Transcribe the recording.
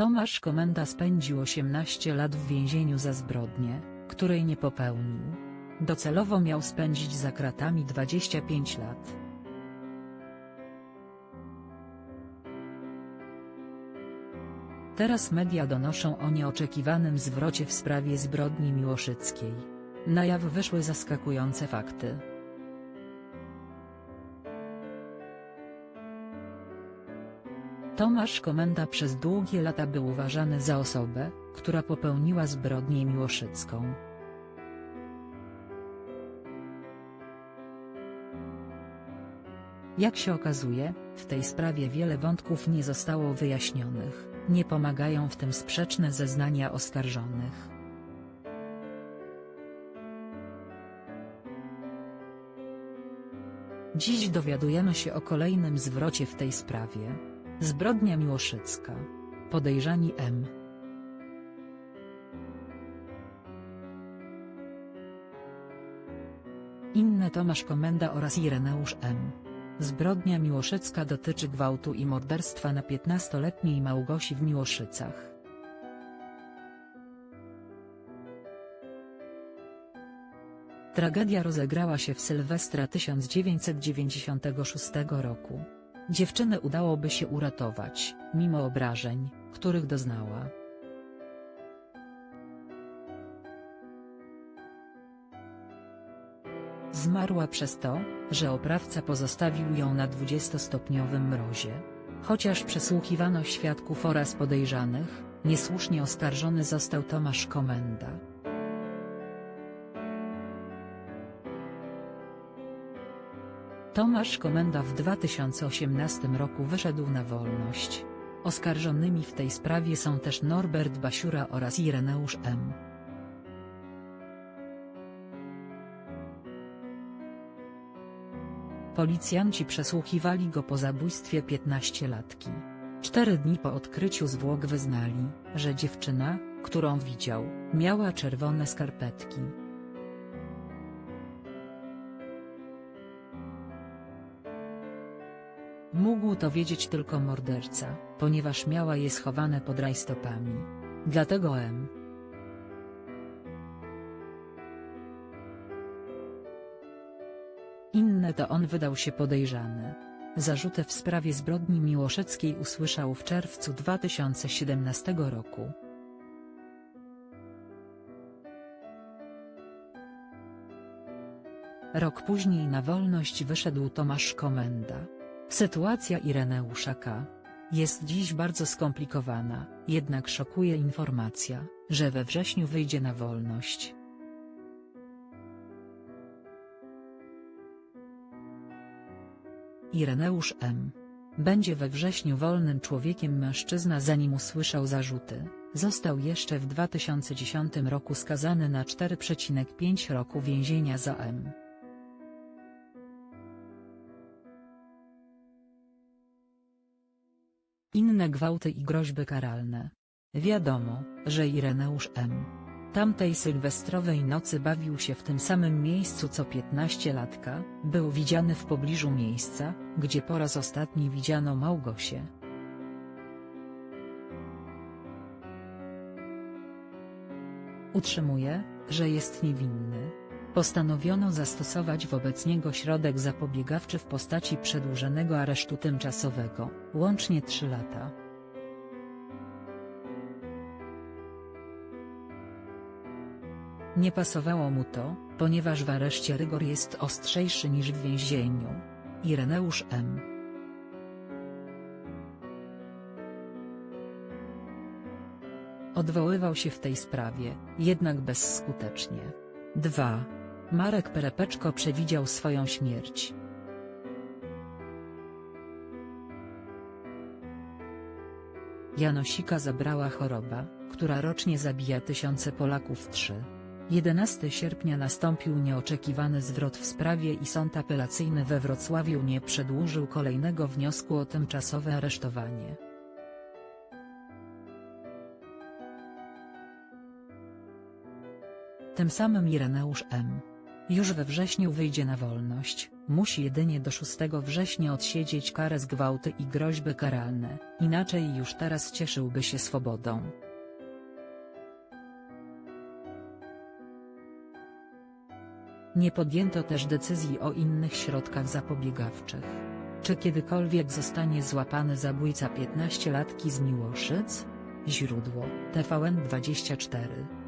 Tomasz Komenda spędził 18 lat w więzieniu za zbrodnię, której nie popełnił. Docelowo miał spędzić za kratami 25 lat. Teraz media donoszą o nieoczekiwanym zwrocie w sprawie zbrodni miłoszyckiej. Na jaw wyszły zaskakujące fakty. Tomasz Komenda przez długie lata był uważany za osobę, która popełniła zbrodnię miłoszycką. Jak się okazuje, w tej sprawie wiele wątków nie zostało wyjaśnionych, nie pomagają w tym sprzeczne zeznania oskarżonych. Dziś dowiadujemy się o kolejnym zwrocie w tej sprawie. Zbrodnia miłoszycka. Podejrzani M. Inne Tomasz Komenda oraz Ireneusz M. Zbrodnia miłoszycka dotyczy gwałtu i morderstwa na 15-letniej Małgosi w Miłoszycach. Tragedia rozegrała się w Sylwestra 1996 roku. Dziewczynę udałoby się uratować, mimo obrażeń, których doznała. Zmarła przez to, że oprawca pozostawił ją na 20-stopniowym mrozie. Chociaż przesłuchiwano świadków oraz podejrzanych, niesłusznie oskarżony został Tomasz Komenda. Tomasz Komenda w 2018 roku wyszedł na wolność. Oskarżonymi w tej sprawie są też Norbert Basiura oraz Ireneusz M. Policjanci przesłuchiwali go po zabójstwie 15-latki. Cztery dni po odkryciu zwłok wyznali, że dziewczyna, którą widział, miała czerwone skarpetki. Mógł to wiedzieć tylko morderca, ponieważ miała je schowane pod rajstopami. Dlatego M. Inne to on wydał się podejrzany. Zarzuty w sprawie zbrodni miłoszeckiej usłyszał w czerwcu 2017 roku. Rok później na wolność wyszedł Tomasz Komenda. Sytuacja Ireneusza K. jest dziś bardzo skomplikowana, jednak szokuje informacja, że we wrześniu wyjdzie na wolność. Ireneusz M. Będzie we wrześniu wolnym człowiekiem mężczyzna zanim usłyszał zarzuty, został jeszcze w 2010 roku skazany na 4,5 roku więzienia za M. Inne gwałty i groźby karalne. Wiadomo, że Ireneusz M. Tamtej sylwestrowej nocy bawił się w tym samym miejscu co 15-latka, był widziany w pobliżu miejsca, gdzie po raz ostatni widziano Małgosię. Utrzymuje, że jest niewinny. Postanowiono zastosować wobec niego środek zapobiegawczy w postaci przedłużonego aresztu tymczasowego, łącznie 3 lata. Nie pasowało mu to, ponieważ w areszcie rygor jest ostrzejszy niż w więzieniu. Ireneusz M. Odwoływał się w tej sprawie, jednak bezskutecznie. 2. Marek Perepeczko przewidział swoją śmierć. Janosika zabrała choroba, która rocznie zabija tysiące Polaków 3. 11 sierpnia nastąpił nieoczekiwany zwrot w sprawie i sąd apelacyjny we Wrocławiu nie przedłużył kolejnego wniosku o tymczasowe aresztowanie. Tym samym Ireneusz M. Już we wrześniu wyjdzie na wolność, musi jedynie do 6 września odsiedzieć karę z gwałty i groźby karalne, inaczej już teraz cieszyłby się swobodą. Nie podjęto też decyzji o innych środkach zapobiegawczych. Czy kiedykolwiek zostanie złapany zabójca 15-latki z Miłoszyc? Źródło TVN24